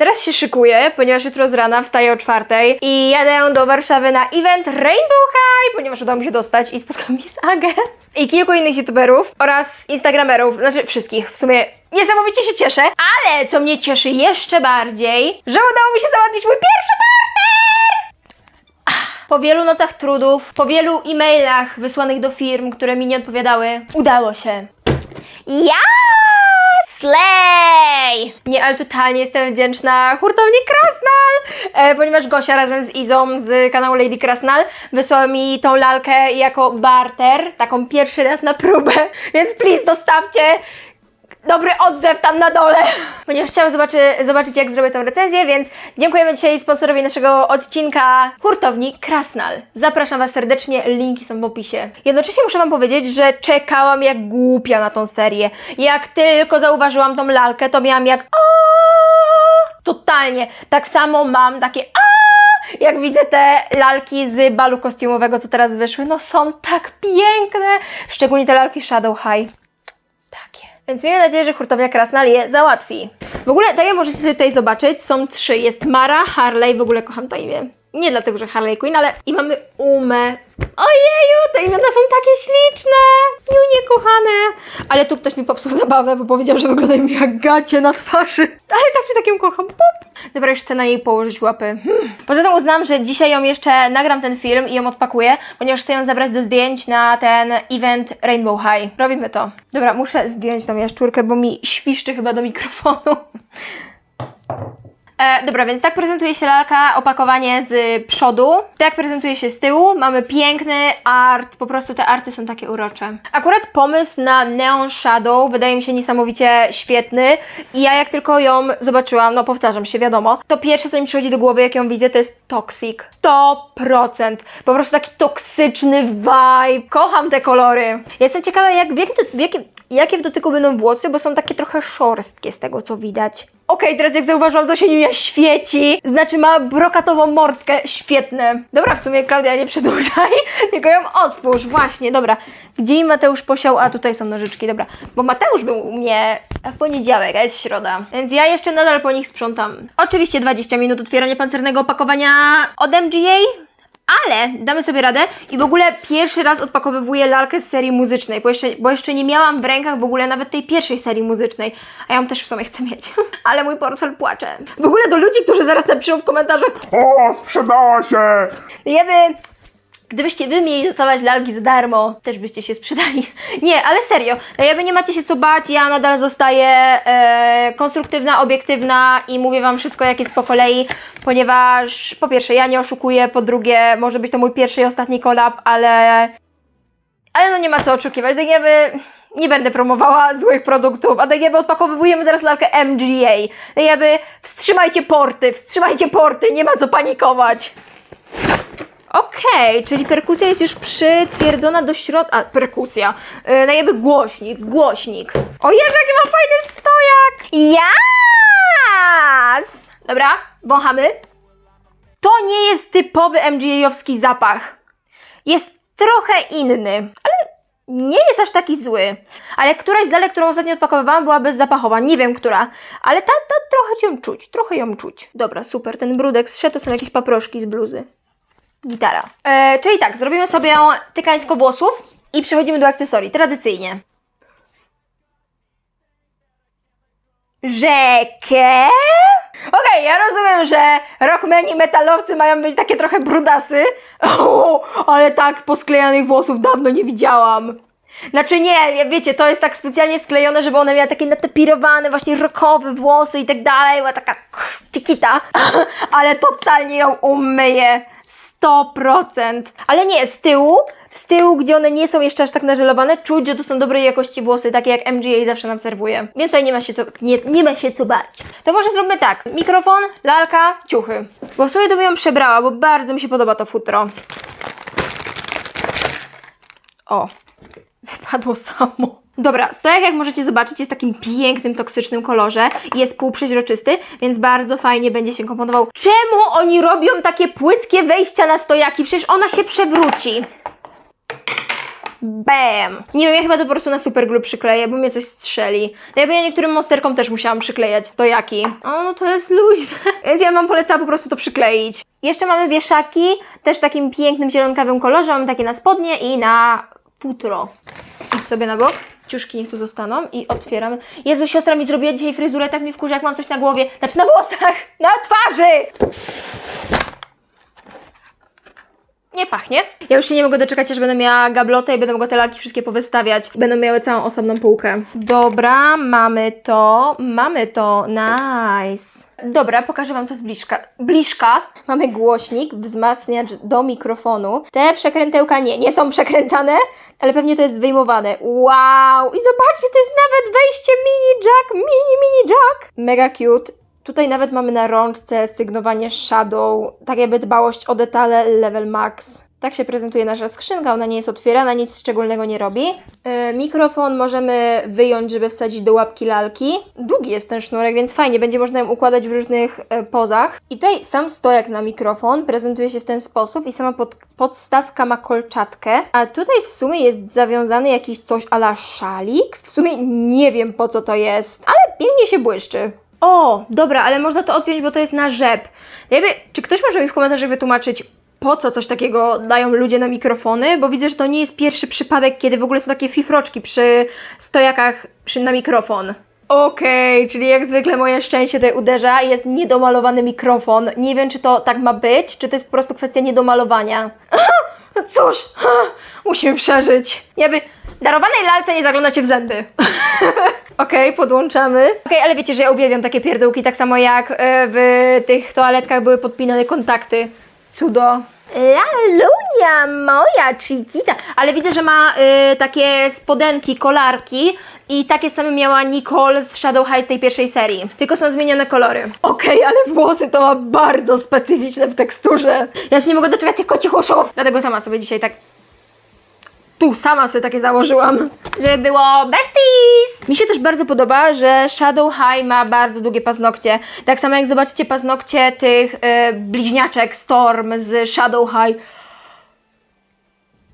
Teraz się szykuję, ponieważ jutro z rana wstaję o czwartej i jadę do Warszawy na event Rainbow High, ponieważ udało mi się dostać i spotkałam Miss Agę i kilku innych youtuberów oraz instagramerów, znaczy wszystkich w sumie. Niesamowicie się cieszę, ale co mnie cieszy jeszcze bardziej, że udało mi się załatwić mój pierwszy partner! Po wielu notach trudów, po wielu e-mailach wysłanych do firm, które mi nie odpowiadały, udało się. Ja! Slay! Nie, ale totalnie jestem wdzięczna hurtowni Krasnal, e, ponieważ Gosia razem z Izą z kanału Lady Krasnal wysłała mi tą lalkę jako barter, taką pierwszy raz na próbę, więc please dostawcie dobry odzew tam na dole. Ponieważ chciałam zobaczy, zobaczyć, jak zrobię tę recenzję, więc dziękujemy dzisiaj sponsorowi naszego odcinka hurtowni Krasnal. Zapraszam Was serdecznie, linki są w opisie. Jednocześnie muszę Wam powiedzieć, że czekałam jak głupia na tą serię. Jak tylko zauważyłam tą lalkę, to miałam jak! Totalnie. Tak samo mam takie jak widzę te lalki z balu kostiumowego, co teraz wyszły. No są tak piękne. Szczególnie te lalki Shadow High. Takie. Więc miejmy nadzieję, że hurtownia Krasnal je załatwi. W ogóle, tak jak możecie sobie tutaj zobaczyć, są trzy. Jest Mara, Harley, w ogóle kocham to imię. Nie dlatego, że Harley Quinn, ale i mamy Umę. Ojeju, te imiona są takie śliczne. Junie kochane. Ale tu ktoś mi popsuł zabawę, bo powiedział, że wyglądają mi jak gacie na twarzy. Ale tak czy takim kocham. Pop. Dobra, już chcę na niej położyć łapy. Hmm. Poza tym uznam, że dzisiaj ją jeszcze nagram ten film i ją odpakuję, ponieważ chcę ją zabrać do zdjęć na ten event Rainbow High. Robimy to. Dobra, muszę zdjąć tą jaszczurkę, bo mi świszczy chyba do mikrofonu. E, dobra, więc tak prezentuje się lalka, opakowanie z przodu. Tak prezentuje się z tyłu. Mamy piękny art, po prostu te arty są takie urocze. Akurat pomysł na Neon Shadow wydaje mi się niesamowicie świetny i ja jak tylko ją zobaczyłam, no powtarzam się, wiadomo, to pierwsze co mi przychodzi do głowy jak ją widzę to jest Toxic. 100%. Po prostu taki toksyczny vibe. Kocham te kolory. Jestem ciekawa jak, w jakim, w jakim, jakie w dotyku będą włosy, bo są takie trochę szorstkie z tego co widać. Okej, teraz jak zauważyłam, to się Niunia świeci. Znaczy ma brokatową mordkę. Świetne. Dobra, w sumie Klaudia, nie przedłużaj, tylko ją otwórz. Właśnie, dobra. Gdzie Mateusz posiał? A, tutaj są nożyczki, dobra. Bo Mateusz był u mnie w poniedziałek, a jest środa. Więc ja jeszcze nadal po nich sprzątam. Oczywiście 20 minut otwierania pancernego opakowania od MGA. Ale damy sobie radę i w ogóle pierwszy raz odpakowywuję lalkę z serii muzycznej, bo jeszcze, bo jeszcze nie miałam w rękach w ogóle nawet tej pierwszej serii muzycznej, a ja ją też w sumie chcę mieć. Ale mój portfel płacze. W ogóle do ludzi, którzy zaraz napiszą w komentarzach, O, sprzedała się! ja by... Gdybyście wy mieli dostawać lalki za darmo, też byście się sprzedali. Nie, ale serio, ja wy nie macie się co bać, ja nadal zostaję e, konstruktywna, obiektywna i mówię wam wszystko jak jest po kolei, ponieważ po pierwsze ja nie oszukuję, po drugie może być to mój pierwszy i ostatni kolab, ale... Ale no nie ma co oczekiwać, tak jakby... Nie będę promowała złych produktów, a tak jakby odpakowujemy teraz lalkę MGA. Tak jakby wstrzymajcie porty, wstrzymajcie porty, nie ma co panikować. Okej, czyli perkusja jest już przytwierdzona do środka. A, perkusja. Yy, no jakby głośnik, głośnik. O Jezu, jaki ma fajny stojak! Jas! Dobra, wąchamy. To nie jest typowy MGA-owski zapach. Jest trochę inny, ale nie jest aż taki zły. Ale któraś z lalek, którą ostatnio odpakowywałam, była bezzapachowa. Nie wiem, która. Ale ta, ta trochę ją czuć, trochę ją czuć. Dobra, super, ten brudek zszedł, to są jakieś paproszki z bluzy gitara. E, czyli tak, zrobimy sobie tykańsko włosów i przechodzimy do akcesorii, tradycyjnie. Rzekę? Okej, ja rozumiem, że rockmeni metalowcy mają być takie trochę brudasy, o, ale tak posklejanych włosów dawno nie widziałam. Znaczy nie, wiecie, to jest tak specjalnie sklejone, żeby one miały takie natapirowane, właśnie rockowe włosy i tak dalej, była taka chiquita, ale totalnie ją umyję. 100%. Ale nie, z tyłu, z tyłu, gdzie one nie są jeszcze aż tak nażelowane, czuć, że to są dobrej jakości włosy, takie jak MGA zawsze nam serwuje. Więc tutaj nie ma się co, nie, nie ma się co bać. To może zróbmy tak. Mikrofon, lalka, ciuchy. Bo w sumie to bym ją przebrała, bo bardzo mi się podoba to futro. O, wypadło samo. Dobra, stojak jak możecie zobaczyć jest w takim pięknym, toksycznym kolorze jest półprzeźroczysty, więc bardzo fajnie będzie się komponował. Czemu oni robią takie płytkie wejścia na stojaki? Przecież ona się przewróci. Bam! Nie wiem, ja chyba to po prostu na super glue przykleję, bo mnie coś strzeli. No ja niektórym monsterkom też musiałam przyklejać stojaki. O, no to jest luźne. Więc ja wam polecała po prostu to przykleić. Jeszcze mamy wieszaki, też w takim pięknym zielonkawym kolorze. Mamy takie na spodnie i na futro. Idź sobie na bok. Ciuszki niech tu zostaną i otwieramy. Jezu, siostra mi zrobiła dzisiaj fryzurę, tak mi wkurza, jak mam coś na głowie. Znaczy na włosach, na twarzy! Nie pachnie. Ja już się nie mogę doczekać, aż będę miała gablotę i będę mogła te lalki wszystkie powystawiać. Będą miały całą osobną półkę. Dobra, mamy to. Mamy to. Nice. Dobra, pokażę Wam to z bliżka. Bliżka. Mamy głośnik, wzmacniacz do mikrofonu. Te przekrętełka nie, nie są przekręcane, ale pewnie to jest wyjmowane. Wow! I zobaczcie, to jest nawet wejście mini jack, mini, mini jack. Mega cute. Tutaj nawet mamy na rączce sygnowanie Shadow, tak jakby dbałość o detale level max. Tak się prezentuje nasza skrzynka, ona nie jest otwierana, nic szczególnego nie robi. Yy, mikrofon możemy wyjąć, żeby wsadzić do łapki lalki. Długi jest ten sznurek, więc fajnie, będzie można ją układać w różnych e, pozach. I tutaj sam stojak na mikrofon prezentuje się w ten sposób i sama pod, podstawka ma kolczatkę. A tutaj w sumie jest zawiązany jakiś coś ala szalik. W sumie nie wiem po co to jest, ale pięknie się błyszczy. O, dobra, ale można to odpiąć, bo to jest na rzep. Jakby, czy ktoś może mi w komentarzach wytłumaczyć, po co coś takiego dają ludzie na mikrofony? Bo widzę, że to nie jest pierwszy przypadek, kiedy w ogóle są takie fifroczki przy stojakach przy, na mikrofon. Okej, czyli jak zwykle moje szczęście tutaj uderza, jest niedomalowany mikrofon. Nie wiem, czy to tak ma być, czy to jest po prostu kwestia niedomalowania. No cóż, musimy przeżyć. Jakby darowanej lalce nie zagląda się w zęby. Okej, podłączamy. Okej, ale wiecie, że ja uwielbiam takie pierdółki, tak samo jak e, w tych toaletkach były podpinane kontakty. Cudo. Lalunia, moja chiquita. Ale widzę, że ma y, takie spodenki, kolarki i takie same miała Nicole z Shadow High z tej pierwszej serii. Tylko są zmienione kolory. Okej, ale włosy to ma bardzo specyficzne w teksturze. Ja się nie mogę doczekać tych kocich uszów. Dlatego sama sobie dzisiaj tak tu sama sobie takie założyłam, żeby było besties! Mi się też bardzo podoba, że Shadow High ma bardzo długie paznokcie. Tak samo jak zobaczycie paznokcie tych e, bliźniaczek Storm z Shadow High.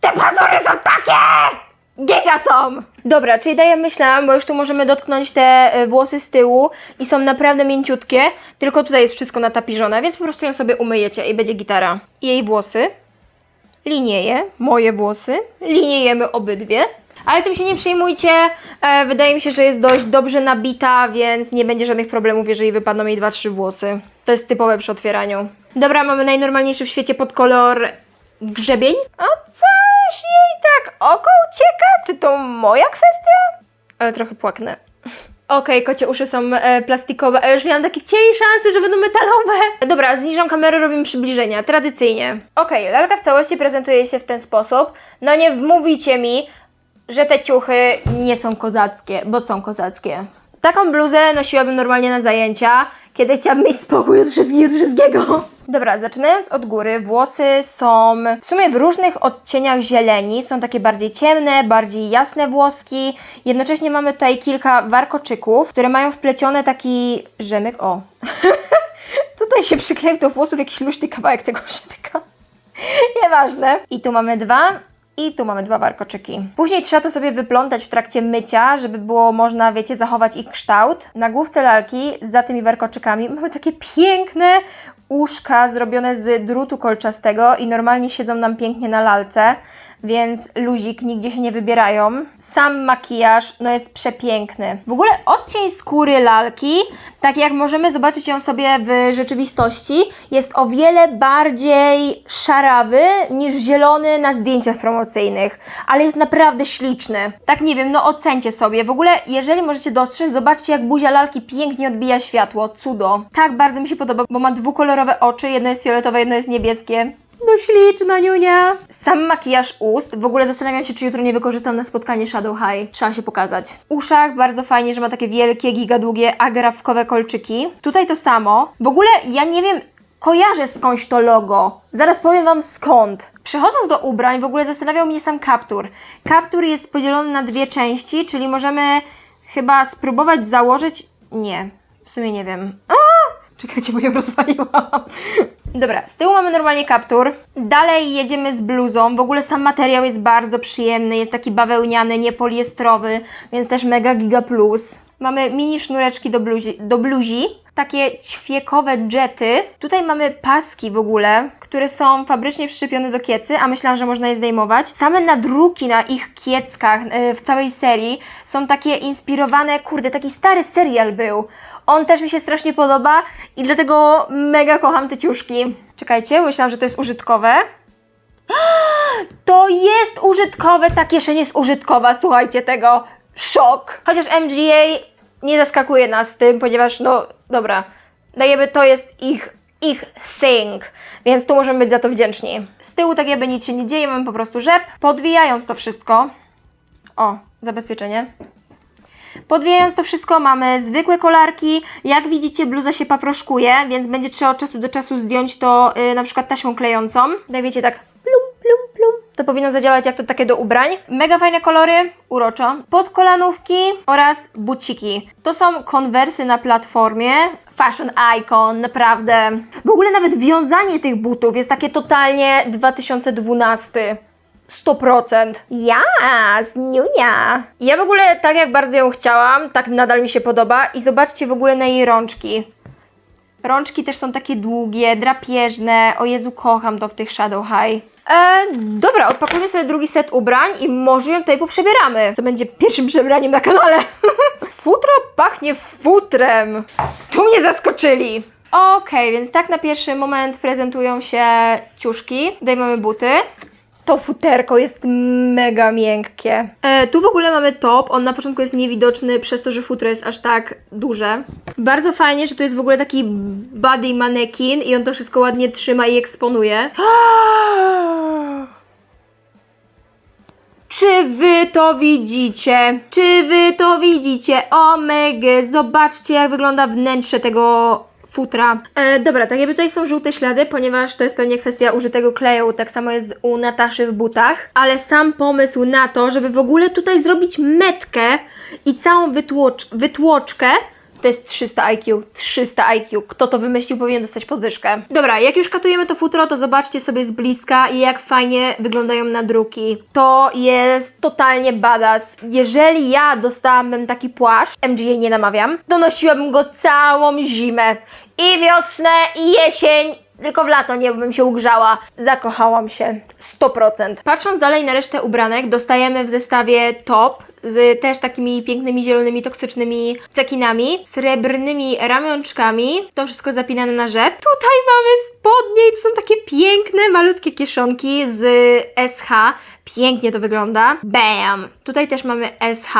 Te pazury są takie! Giga są! Dobra, czyli daję myślałam, bo już tu możemy dotknąć te e, włosy z tyłu i są naprawdę mięciutkie, tylko tutaj jest wszystko natapiżone, więc po prostu ją sobie umyjecie i będzie gitara. I jej włosy linieje, moje włosy, liniejemy obydwie. Ale tym się nie przejmujcie, e, wydaje mi się, że jest dość dobrze nabita, więc nie będzie żadnych problemów, jeżeli wypadną jej 2-3 włosy. To jest typowe przy otwieraniu. Dobra, mamy najnormalniejszy w świecie podkolor grzebień. A coś jej tak oko ucieka? Czy to moja kwestia? Ale trochę płaknę. Okej, kocie uszy są e, plastikowe, a już miałam takie cień szansy, że będą metalowe. Dobra, zniżam kamerę, robimy przybliżenia, tradycyjnie. Okej, lalka w całości prezentuje się w ten sposób. No nie wmówicie mi, że te ciuchy nie są kozackie, bo są kozackie. Taką bluzę nosiłabym normalnie na zajęcia, kiedy chciałabym mieć spokój od wszystkiego, od wszystkiego. Dobra, zaczynając od góry, włosy są w sumie w różnych odcieniach zieleni. Są takie bardziej ciemne, bardziej jasne włoski. Jednocześnie mamy tutaj kilka warkoczyków, które mają wplecione taki rzemyk. O! tutaj się przykleił do włosów jakiś luźny kawałek tego rzemyka. Nieważne. I tu mamy dwa. I tu mamy dwa warkoczyki. Później trzeba to sobie wyplątać w trakcie mycia, żeby było można, wiecie, zachować ich kształt. Na główce lalki, za tymi warkoczykami, mamy takie piękne uszka zrobione z drutu kolczastego i normalnie siedzą nam pięknie na lalce, więc luzik, nigdzie się nie wybierają. Sam makijaż, no jest przepiękny. W ogóle odcień skóry lalki, tak jak możemy zobaczyć ją sobie w rzeczywistości, jest o wiele bardziej szarawy niż zielony na zdjęciach promocyjnych, ale jest naprawdę śliczny. Tak nie wiem, no ocencie sobie. W ogóle, jeżeli możecie dostrzec, zobaczcie jak buzia lalki pięknie odbija światło. Cudo. Tak bardzo mi się podoba, bo ma dwukolorowe oczy, jedno jest fioletowe, jedno jest niebieskie. No śliczna niunia. Sam makijaż ust. W ogóle zastanawiam się, czy jutro nie wykorzystam na spotkanie Shadow High. Trzeba się pokazać. Uszach bardzo fajnie, że ma takie wielkie, gigadługie, agrafkowe kolczyki. Tutaj to samo. W ogóle ja nie wiem, kojarzę skądś to logo. Zaraz powiem Wam skąd. Przechodząc do ubrań, w ogóle zastanawiał mnie sam kaptur. Kaptur jest podzielony na dwie części, czyli możemy chyba spróbować założyć... Nie, w sumie nie wiem. A! Czekajcie, bo ją rozwaliłam. Dobra, z tyłu mamy normalnie kaptur. Dalej jedziemy z bluzą. W ogóle sam materiał jest bardzo przyjemny. Jest taki bawełniany, niepoliestrowy, więc też mega giga plus. Mamy mini sznureczki do bluzi, do bluzi. Takie ćwiekowe jety. Tutaj mamy paski w ogóle, które są fabrycznie przyczepione do kiecy, a myślałam, że można je zdejmować. Same nadruki na ich kieckach yy, w całej serii są takie inspirowane, kurde, taki stary serial był. On też mi się strasznie podoba i dlatego mega kocham te ciuszki. Czekajcie, myślałam, że to jest użytkowe. To jest użytkowe, ta kieszeń jest użytkowa, słuchajcie tego. Szok. Chociaż MGA nie zaskakuje nas tym, ponieważ no dobra, dajemy to jest ich, ich thing, więc tu możemy być za to wdzięczni. Z tyłu tak jakby nic się nie dzieje, mamy po prostu rzep. Podwijając to wszystko, o, zabezpieczenie. Podwijając to wszystko mamy zwykłe kolarki. Jak widzicie bluza się paproszkuje, więc będzie trzeba od czasu do czasu zdjąć to yy, na przykład taśmą klejącą. Tak wiecie, tak plum, plum, plum. To powinno zadziałać jak to takie do ubrań. Mega fajne kolory, uroczo. Podkolanówki oraz buciki. To są konwersy na platformie. Fashion icon, naprawdę. W ogóle nawet wiązanie tych butów jest takie totalnie 2012. 100%. Ja, niunia. Ja w ogóle tak jak bardzo ją chciałam, tak nadal mi się podoba i zobaczcie w ogóle na jej rączki. Rączki też są takie długie, drapieżne. O Jezu, kocham to w tych Shadow High. E, dobra, odpakujemy sobie drugi set ubrań i może ją tutaj poprzebieramy. To będzie pierwszym przebraniem na kanale. Futro pachnie futrem. Tu mnie zaskoczyli. Okej, więc tak na pierwszy moment prezentują się ciuszki. Tutaj mamy buty. To futerko jest mega miękkie. E, tu w ogóle mamy top. On na początku jest niewidoczny przez to, że futro jest aż tak duże. Bardzo fajnie, że tu jest w ogóle taki body manekin i on to wszystko ładnie trzyma i eksponuje. Czy wy to widzicie? Czy wy to widzicie? O mega, zobaczcie jak wygląda wnętrze tego futra. E, dobra, tak jakby tutaj są żółte ślady, ponieważ to jest pewnie kwestia użytego kleju, tak samo jest u Nataszy w butach, ale sam pomysł na to, żeby w ogóle tutaj zrobić metkę i całą wytłocz wytłoczkę, to jest 300 IQ. 300 IQ. Kto to wymyślił, powinien dostać podwyżkę. Dobra, jak już katujemy to futro, to zobaczcie sobie z bliska, jak fajnie wyglądają nadruki. To jest totalnie badass. Jeżeli ja dostałabym taki płaszcz, MGA nie namawiam, to nosiłabym go całą zimę. I wiosnę, i jesień, tylko w lato nie bym się ugrzała. Zakochałam się. 100%. Patrząc dalej na resztę ubranek, dostajemy w zestawie top z też takimi pięknymi, zielonymi, toksycznymi cekinami, srebrnymi ramionczkami. To wszystko zapinane na rzep. Tutaj mamy spodnie i to są takie piękne, malutkie kieszonki z SH. Pięknie to wygląda. Bam! Tutaj też mamy SH.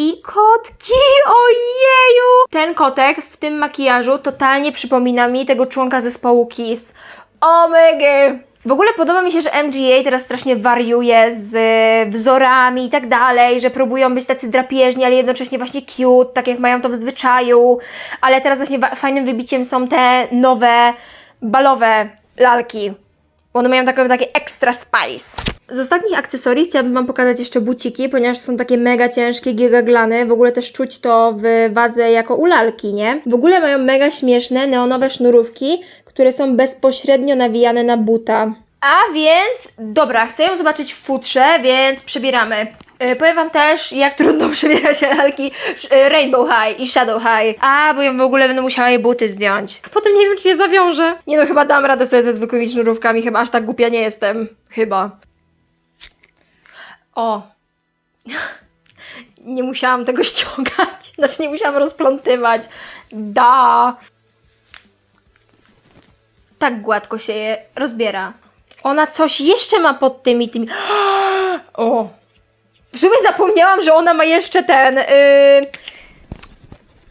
I kotki! Ojeju! Ten kotek w tym makijażu totalnie przypomina mi tego członka zespołu Kiss. Omega! W ogóle podoba mi się, że MGA teraz strasznie wariuje z e, wzorami i tak dalej, że próbują być tacy drapieżni, ale jednocześnie właśnie cute, tak jak mają to w zwyczaju. Ale teraz właśnie fajnym wybiciem są te nowe, balowe lalki. One mają takie, takie extra spice. Z ostatnich akcesorii chciałabym Wam pokazać jeszcze buciki, ponieważ są takie mega ciężkie, gigaglany. W ogóle też czuć to w wadze jako u lalki, nie? W ogóle mają mega śmieszne, neonowe sznurówki, które są bezpośrednio nawijane na buta. A więc, dobra, chcę ją zobaczyć w futrze, więc przebieramy. Yy, powiem Wam też, jak trudno przebierać lalki yy, Rainbow High i Shadow High. A, bo ja w ogóle będę musiała jej buty zdjąć. Potem nie wiem, czy je zawiążę. Nie no, chyba dam radę sobie ze zwykłymi sznurówkami, chyba aż tak głupia nie jestem. Chyba. O. Nie musiałam tego ściągać. Znaczy, nie musiałam rozplątywać. Da. Tak gładko się je rozbiera. Ona coś jeszcze ma pod tymi tymi. O. W sumie zapomniałam, że ona ma jeszcze ten. Yy...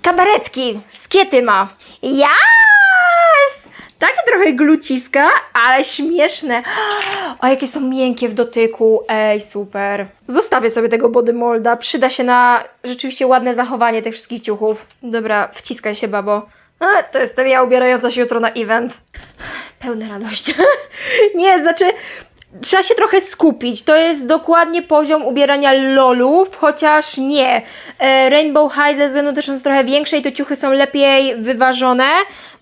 Kabaretki. Skiety ma. Yes! Takie trochę gluciska, ale śmieszne. O, jakie są miękkie w dotyku. Ej, super. Zostawię sobie tego body molda. Przyda się na rzeczywiście ładne zachowanie tych wszystkich ciuchów. Dobra, wciskaj się, babo. A, to jestem ja ubierająca się jutro na event. Pełna radość. Nie, znaczy, trzeba się trochę skupić. To jest dokładnie poziom ubierania lolów, chociaż nie. E, Rainbow High ze względu też, są trochę większe i to ciuchy są lepiej wyważone.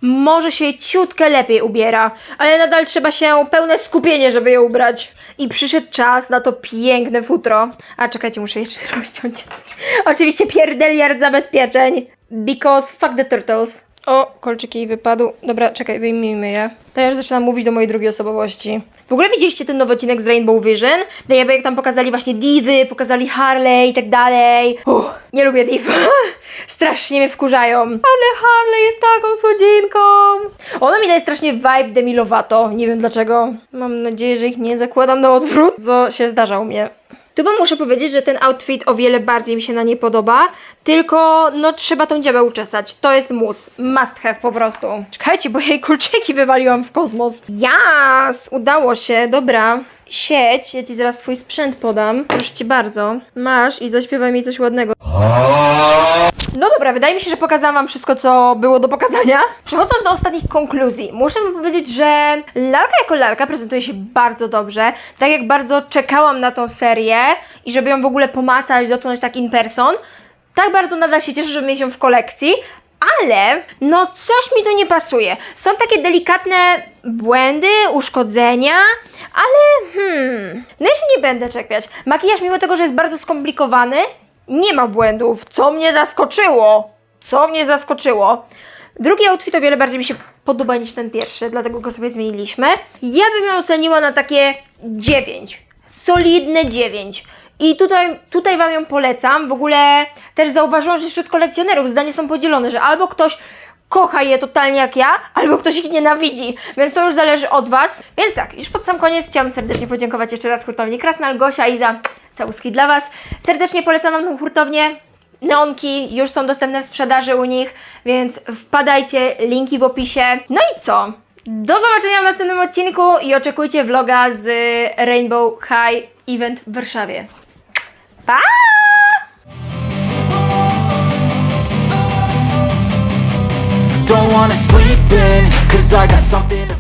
Może się ciutkę lepiej ubiera, ale nadal trzeba się pełne skupienie, żeby je ubrać. I przyszedł czas na to piękne futro. A czekajcie, muszę jeszcze rozciąć. Oczywiście pierdeliard zabezpieczeń. Because fuck the turtles. O, kolczyki wypadł. Dobra, czekaj, wyjmijmy je. To ja już zaczynam mówić do mojej drugiej osobowości. W ogóle widzieliście ten nowy odcinek z Rainbow Vision? Jakby jak tam pokazali właśnie divy, pokazali Harley i tak dalej. Uff, nie lubię div. Strasznie mnie wkurzają. Ale Harley jest taką słodzinką. Ona mi daje strasznie vibe Demi Lovato. Nie wiem dlaczego. Mam nadzieję, że ich nie zakładam na odwrót, co się zdarza u mnie. Tu wam muszę powiedzieć, że ten outfit o wiele bardziej mi się na nie podoba, tylko no trzeba tą dziabę uczesać. To jest mus. Must have po prostu. Czekajcie, bo jej kulczyki wywaliłam w kosmos. Jas! Udało się, dobra. Sieć, ja ci zaraz twój sprzęt podam. Proszę cię bardzo. Masz i zaśpiewaj mi coś ładnego. No dobra, wydaje mi się, że pokazałam Wam wszystko, co było do pokazania. Przechodząc do ostatnich konkluzji, muszę Wam powiedzieć, że lalka jako lalka prezentuje się bardzo dobrze. Tak jak bardzo czekałam na tą serię i żeby ją w ogóle pomacać, dotknąć tak in person, tak bardzo nadal się cieszę, żeby mieć ją w kolekcji. Ale, no coś mi tu nie pasuje. Są takie delikatne błędy, uszkodzenia, ale hmm, no się nie będę czepiać. Makijaż, mimo tego, że jest bardzo skomplikowany, nie ma błędów, co mnie zaskoczyło. Co mnie zaskoczyło. Drugi outfit o wiele bardziej mi się podoba niż ten pierwszy, dlatego go sobie zmieniliśmy. Ja bym ją oceniła na takie 9. Solidne 9. I tutaj, tutaj Wam ją polecam. W ogóle też zauważyłam, że wśród kolekcjonerów zdania są podzielone, że albo ktoś kocha je totalnie jak ja, albo ktoś ich nienawidzi, więc to już zależy od Was. Więc tak, już pod sam koniec chciałam serdecznie podziękować jeszcze raz hurtowni Krasnal, Gosia i za całuski dla Was. Serdecznie polecam Wam tą hurtownię. Neonki już są dostępne w sprzedaży u nich, więc wpadajcie, linki w opisie. No i co? Do zobaczenia w następnym odcinku i oczekujcie vloga z Rainbow High Event w Warszawie. Pa! Don't wanna sleep in, cause I got something to